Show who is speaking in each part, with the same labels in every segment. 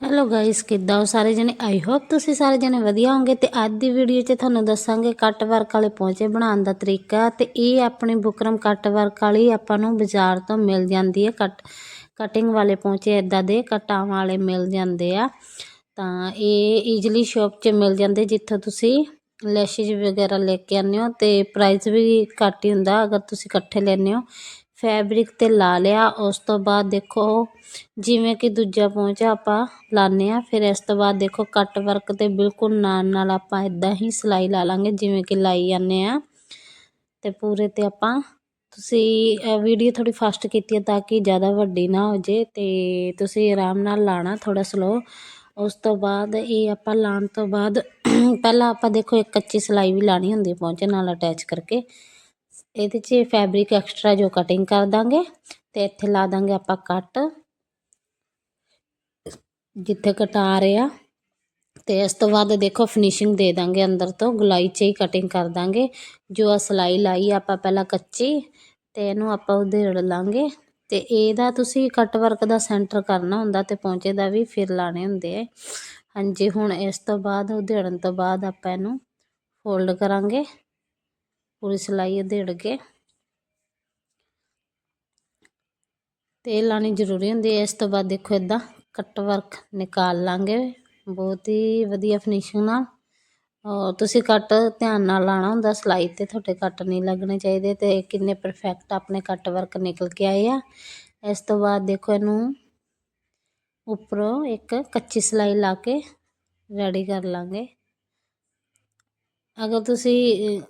Speaker 1: Hello guys ਕਿੱਦਾਂ ਹੋ ਸਾਰੇ ਜਣੇ? ਆਈ ਹੋਪ ਤੁਸੀਂ ਸਾਰੇ ਜਣੇ ਵਧੀਆ ਹੋਵੋਗੇ ਤੇ ਅੱਜ ਦੀ ਵੀਡੀਓ 'ਚ ਤੁਹਾਨੂੰ ਦੱਸਾਂਗੇ ਕੱਟ ਵਰਕ ਵਾਲੇ ਪੌਂਚੇ ਬਣਾਉਣ ਦਾ ਤਰੀਕਾ ਤੇ ਇਹ ਆਪਣੀ ਬੁਕਰਮ ਕੱਟ ਵਰਕ ਵਾਲੀ ਆਪਾਂ ਨੂੰ ਬਾਜ਼ਾਰ ਤੋਂ ਮਿਲ ਜਾਂਦੀ ਹੈ। ਕੱਟ ਕਟਿੰਗ ਵਾਲੇ ਪੌਂਚੇ ਇਦਾਂ ਦੇ, ਕਟਾਂ ਵਾਲੇ ਮਿਲ ਜਾਂਦੇ ਆ। ਤਾਂ ਇਹ ਈਜ਼ੀਲੀ ਸ਼ਾਪ 'ਚ ਮਿਲ ਜਾਂਦੇ ਜਿੱਥੋਂ ਤੁਸੀਂ ਲੈਸ਼ਿਜ ਵਗੈਰਾ ਲੈ ਕੇ ਆਉਂਦੇ ਹੋ ਤੇ ਪ੍ਰਾਈਸ ਵੀ ਘੱਟ ਹੀ ਹੁੰਦਾ ਅਗਰ ਤੁਸੀਂ ਇਕੱਠੇ ਲੈਂਦੇ ਹੋ। ਫੈਬਰਿਕ ਤੇ ਲਾ ਲਿਆ। ਉਸ ਤੋਂ ਬਾਅਦ ਦੇਖੋ, ਜਿਵੇਂ ਕਿ ਦੂਜਾ ਪਹੁੰਚਾ ਆਪਾਂ ਲਾਉਂਦੇ ਆ ਫਿਰ ਇਸ ਤੋਂ ਬਾਅਦ ਦੇਖੋ ਕੱਟ ਵਰਕ ਤੇ ਬਿਲਕੁਲ ਨਾਲ ਨਾਲ ਆਪਾਂ ਇਦਾਂ ਹੀ ਸਿਲਾਈ ਲਾ ਲਾਂਗੇ, ਜਿਵੇਂ ਕਿ ਲਾਈ ਜਾਂਦੇ ਆ ਤੇ ਪੂਰੇ ਤੇ ਆਪਾਂ, ਤੁਸੀਂ ਵੀਡੀਓ ਥੋੜੀ ਫਾਸਟ ਕੀਤੀ ਹੈ ਤਾਂ ਕਿ ਜ਼ਿਆਦਾ ਵੱਡੀ ਨਾ ਹੋ ਜੇ ਤੇ ਤੁਸੀਂ ਆਰਾਮ ਨਾਲ ਲਾਣਾ ਥੋੜਾ ਸਲੋ ਉਸ ਤੋਂ ਬਾਅਦ ਇਹ ਆਪਾਂ ਲਾਉਣ ਤੋਂ ਬਾਅਦ, ਪਹਿਲਾਂ ਆਪਾਂ ਦੇਖੋ ਇੱਕ ਕੱਚੀ ਸਿਲਾਈ ਵੀ ਲਾਣੀ ਹੁੰਦੀ ਪਹੁੰਚੇ ਨਾਲ ਅਟੈਚ ਕਰਕੇ। ਇਹਦੇ 'ਚ ਫੈਬਰਿਕ ਐਕਸਟਰਾ ਜੋ ਕਟਿੰਗ ਕਰ ਦਾਂਗੇ ਤੇ ਇੱਥੇ ਲਾ ਦਾਂਗੇ ਆਪਾਂ ਕੱਟ ਜਿੱਥੇ ਕਟਾ ਰਿਹਾ ਤੇ ਇਸ ਤੋਂ ਬਾਅਦ ਦੇਖੋ ਫਿਨਿਸ਼ਿੰਗ ਦੇ ਦਾਂਗੇ ਅੰਦਰ ਤੋਂ, ਗੁਲਾਈ 'ਚ ਹੀ ਕਟਿੰਗ ਕਰ ਦਾਂਗੇ। ਜੋ ਆ ਸਿਲਾਈ ਲਾਈ ਆਪਾਂ ਪਹਿਲਾਂ ਕੱਚੀ, ਤੇ ਇਹਨੂੰ ਆਪਾਂ ਉਧੇੜ ਲਾਂਗੇ ਤੇ ਇਹਦਾ ਤੁਸੀਂ ਕੱਟ ਵਰਕ ਦਾ ਸੈਂਟਰ ਕਰਨਾ ਹੁੰਦਾ ਤੇ ਪੌਂਚੇ ਦਾ ਵੀ ਫਿਰ ਲਾਣੇ ਹੁੰਦੇ ਆ। ਹਾਂਜੀ, ਹੁਣ ਇਸ ਤੋਂ ਬਾਅਦ, ਉਧੇੜਨ ਤੋਂ ਬਾਅਦ ਆਪਾਂ ਇਹਨੂੰ ਫੋਲਡ ਕਰਾਂਗੇ। ਪੂਰੀ ਸਿਲਾਈ ਉਧੇੜ ਕੇ। ਤੇ ਲਾਣੀ ਜ਼ਰੂਰੀ ਹੁੰਦੀ ਹੈ। ਇਸ ਤੋਂ ਬਾਅਦ ਦੇਖੋ ਇਦਾਂ ਕੱਟ ਵਰਕ ਨਿਕਾਲ ਲਾਂਗੇ। ਬਹੁਤ ਹੀ ਵਧੀਆ ਫਿਨਿਸ਼ਿੰਗ ਨਾਲ। ਔਰ ਤੁਸੀਂ ਕੱਟ ਧਿਆਨ ਨਾਲ ਲਾਣਾ ਹੁੰਦਾ। ਸਿਲਾਈ ਤੇ ਤੁਹਾਡੇ ਕੱਟ ਨਹੀਂ ਲੱਗਣੇ ਚਾਹੀਦੇ ਤੇ ਕਿੰਨੇ ਪਰਫੈਕਟ ਆਪਣੇ ਕੱਟ ਵਰਕ ਨਿਕਲ ਕੇ ਆਏ ਆ। ਇਸ ਤੋਂ ਬਾਅਦ ਦੇਖੋ ਇਹਨੂੰ ਉੱਪਰੋਂ ਇੱਕ ਕੱਚੀ ਸਿਲਾਈ ਲਾ ਕੇ ਰੈਡੀ ਕਰ ਲਾਂਗੇ। ਅਗਰ ਤੁਸੀਂ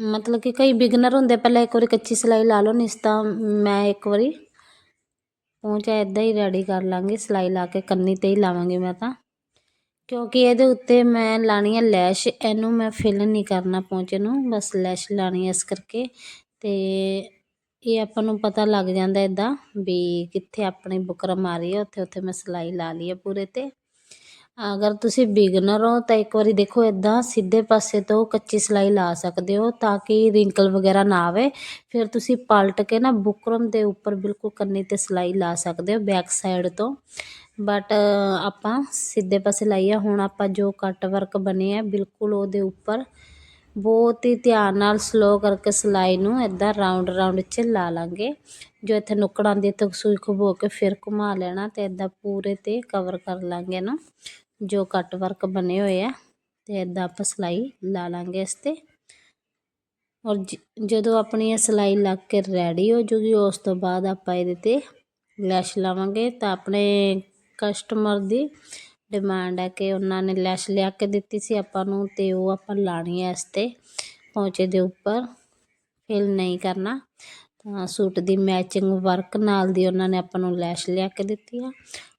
Speaker 1: ਮਤਲਬ ਕਿ ਕਈ ਬਿਗਨਰ ਹੁੰਦੇ, ਪਹਿਲਾਂ ਇੱਕ ਵਾਰੀ ਕੱਚੀ ਸਿਲਾਈ ਲਾ ਲਓ, ਨਹੀਂ ਤਾਂ ਮੈਂ ਇੱਕ ਵਾਰੀ ਪਹੁੰਚਾ ਇਦਾਂ ਹੀ ਰੈਡੀ ਕਰ ਲਾਂਗੇ, ਸਿਲਾਈ ਲਾ ਕੇ ਕੰਨੀ ਤੇ ਹੀ ਲਾਵਾਂਗੇ ਮੈਂ ਤਾਂ। ਕਿਉਂਕਿ ਇਹਦੇ ਉੱਤੇ ਮੈਂ ਲਾਣੀ ਹੈ ਲੈਸ਼, ਇਹਨੂੰ ਮੈਂ ਫਿਲ ਨਹੀਂ ਕਰਨਾ ਪਹੁੰਚੇ ਨੂੰ, ਬਸ ਲੈਸ਼ ਲਾਣੀ ਹੈ ਇਸ ਕਰਕੇ। ਤੇ ਇਹ ਆਪਾਂ ਨੂੰ ਪਤਾ ਲੱਗ ਜਾਂਦਾ ਇਦਾਂ ਵੀ ਕਿੱਥੇ ਆਪਣੀ ਬੁਕਰਮ ਆ ਰਹੀ ਹੈ ਉੱਥੇ ਉੱਥੇ ਮੈਂ ਸਿਲਾਈ ਲਾ ਲਈ ਹੈ ਪੂਰੇ ਤੇ। ਅਗਰ ਤੁਸੀਂ ਬਿਗਨਰ ਹੋ, ਤਾਂ ਇੱਕ ਵਾਰੀ ਦੇਖੋ ਇੱਦਾਂ ਸਿੱਧੇ ਪਾਸੇ ਤੋਂ ਕੱਚੀ ਸਿਲਾਈ ਲਾ ਸਕਦੇ ਹੋ ਤਾਂ ਕਿ ਰਿੰਕਲ ਵਗੈਰਾ ਨਾ ਆਵੇ। ਫਿਰ ਤੁਸੀਂ ਪਲਟ ਕੇ ਨਾ ਬੁਕਰਮ ਦੇ ਉੱਪਰ ਬਿਲਕੁਲ ਕੰਨੀ ਤੇ ਸਿਲਾਈ ਲਾ ਸਕਦੇ ਹੋ ਬੈਕ ਸਾਈਡ ਤੋਂ। ਬਟ ਆਪਾਂ ਸਿੱਧੇ ਪਾਸੇ ਲਾਈ ਆ ਹੁਣ ਆਪਾਂ ਜੋ ਕੱਟ ਵਰਕ ਬਣੇ ਆ ਬਿਲਕੁਲ ਉਹਦੇ ਉੱਪਰ। ਬਹੁਤ ਹੀ ਧਿਆਨ ਨਾਲ ਸਲੋ ਕਰਕੇ ਸਿਲਾਈ ਨੂੰ ਇਦਾਂ ਰਾਉਂਡ ਰਾਉਂਡ 'ਚ ਲਾ ਲਾਂਗੇ। ਜੋ ਇੱਥੇ ਨੁੱਕੜ ਆਉਂਦੀ ਇੱਥੇ ਸੂਈ ਖਬੋ ਕੇ ਫਿਰ ਘੁਮਾ ਲੈਣਾ ਤੇ ਇਦਾਂ ਪੂਰੇ ਤੇ ਕਵਰ ਕਰ ਲਾਂਗੇ ਇਹਨੂੰ। ਜੋ ਕੱਟ ਵਰਕ ਬਣੇ ਹੋਏ ਆ, ਤੇ ਇਦਾਂ ਆਪਾਂ ਸਿਲਾਈ ਲਾ ਲਾਂਗੇ ਇਸ ਤੇ। ਔਰ ਜਦੋਂ ਆਪਣੀ ਇਹ ਸਿਲਾਈ ਲੱਗ ਕੇ ਰੈਡੀ ਹੋ ਜੂਗੀ, ਉਸ ਤੋਂ ਬਾਅਦ ਆਪਾਂ ਇਹਦੇ ਤੇ ਲੈਸ਼ ਲਾਵਾਂਗੇ ਤਾਂ ਆਪਣੇ ਕਸਟਮਰ ਦੀ ਡਿਮਾਂਡ ਹੈ ਕਿ ਉਹਨਾਂ ਨੇ ਲੈਸ਼ ਲਿਆ ਕੇ ਦਿੱਤੀ ਸੀ ਆਪਾਂ ਨੂੰ, ਤੇ ਉਹ ਆਪਾਂ ਲਾਣੀ ਹੈ ਇਸ ਤੇ ਪੌਂਚੇ ਦੇ ਉੱਪਰ। ਫਿਲ ਨਹੀਂ ਕਰਨਾ। ਤਾਂ ਸੂਟ ਦੀ ਮੈਚਿੰਗ ਵਰਕ ਨਾਲ ਦੀ ਉਹਨਾਂ ਨੇ ਆਪਾਂ ਨੂੰ ਲੈਸ਼ ਲਿਆ ਕੇ ਦਿੱਤੀ ਆ।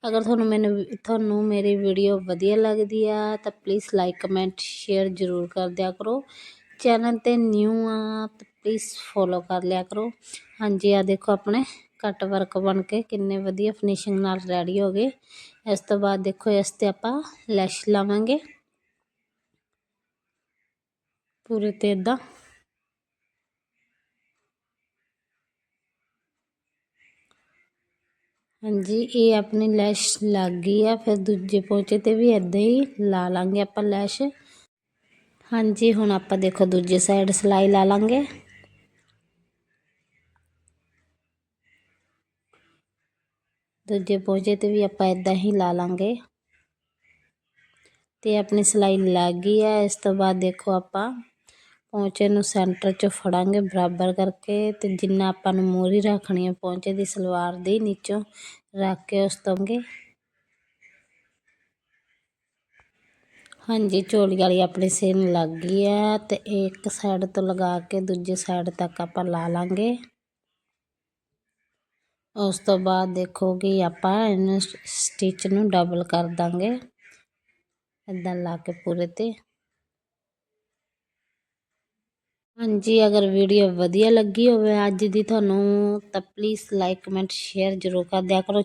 Speaker 1: ਅਗਰ ਤੁਹਾਨੂੰ ਮੈਨੂੰ ਤੁਹਾਨੂੰ ਮੇਰੀ ਵੀਡੀਓ ਵਧੀਆ ਲੱਗਦੀ ਆ, ਤਾਂ ਪਲੀਜ਼ ਲਾਈਕ ਕਮੈਂਟ ਸ਼ੇਅਰ ਜ਼ਰੂਰ ਕਰ ਦਿਆ ਕਰੋ। ਚੈਨਲ 'ਤੇ ਨਿਊ ਆ, ਤਾਂ ਪਲੀਜ਼ ਫੋਲੋ ਕਰ ਲਿਆ ਕਰੋ। ਹਾਂਜੀ ਆ ਦੇਖੋ ਆਪਣੇ ਕੱਟ ਵਰਕ ਬਣ ਕੇ ਕਿੰਨੇ ਵਧੀਆ ਫਿਨਿਸ਼ਿੰਗ ਨਾਲ ਰੈਡੀ ਹੋ ਗਏ। ਇਸ ਤੋਂ ਬਾਅਦ ਦੇਖੋ, ਇਸ 'ਤੇ ਆਪਾਂ ਲੈਸ਼ ਲਾਵਾਂਗੇ। ਪੂਰੇ 'ਤੇ ਇਦਾਂ ਹਾਂਜੀ, ਇਹ ਆਪਣੀ ਲੈਸ਼ ਲੱਗ ਗਈ ਆ, ਫਿਰ ਦੂਜੇ ਪੋਚੇ ਤੇ ਵੀ ਇਦਾਂ ਹੀ ਲਾ ਲਾਂਗੇ ਆਪਾਂ ਲੈਸ਼। ਹਾਂਜੀ, ਹੁਣ ਆਪਾਂ ਦੇਖੋ ਦੂਜੇ ਸਾਈਡ ਸਲਾਈ ਲਾ ਲਾਂਗੇ। ਦੂਜੇ ਪੋਚੇ ਤੇ ਵੀ ਆਪਾਂ ਇਦਾਂ ਹੀ ਲਾ ਲਾਂਗੇ। ਤੇ ਆਪਣੀ ਸਲਾਈ ਲੱਗ ਗਈ ਆ, ਇਸ ਤੋਂ ਬਾਅਦ ਦੇਖੋ ਆਪਾਂ ਪੌਂਚੇ ਨੂੰ ਸੈਂਟਰ 'ਚੋਂ ਫੜਾਂਗੇ ਬਰਾਬਰ ਕਰਕੇ ਅਤੇ ਜਿੰਨਾ ਆਪਾਂ ਨੂੰ ਮੋਹਰੀ ਰੱਖਣੀ ਹੈ ਪੌਂਚੇ ਦੀ ਸਲਵਾਰ ਦੀ ਨੀਚੋਂ ਰੱਖ ਕੇ ਉਸ ਤੋਂਗੇ ਹਾਂਜੀ ਚੋਲੀ ਵਾਲੀ ਆਪਣੀ ਸੇਨ ਲੱਗ ਗਈ ਹੈ ਅਤੇ ਇੱਕ ਸਾਈਡ ਤੋਂ ਲਗਾ ਕੇ ਦੂਜੇ ਸਾਈਡ ਤੱਕ ਆਪਾਂ ਲਾ ਲਾਂਗੇ। ਉਸ ਤੋਂ ਬਾਅਦ ਦੇਖੋ ਕਿ ਆਪਾਂ ਇਹਨੂੰ ਸਟਿਚ ਨੂੰ ਡਬਲ ਕਰ ਦਾਂਗੇ। ਇਦਾਂ ਲਾ ਕੇ ਪੂਰੇ ਤੇ। ਹਾਂਜੀ, ਅਗਰ ਵੀਡੀਓ ਵਧੀਆ ਲੱਗੀ ਹੋਵੇ ਅੱਜ ਦੀ, ਤੁਹਾਨੂੰ ਤਾਂ ਪਲੀਜ਼ ਲਾਈਕ ਕਮੈਂਟ ਸ਼ੇਅਰ ਜ਼ਰੂਰ ਕਰ ਦਿਆ ਕਰੋ।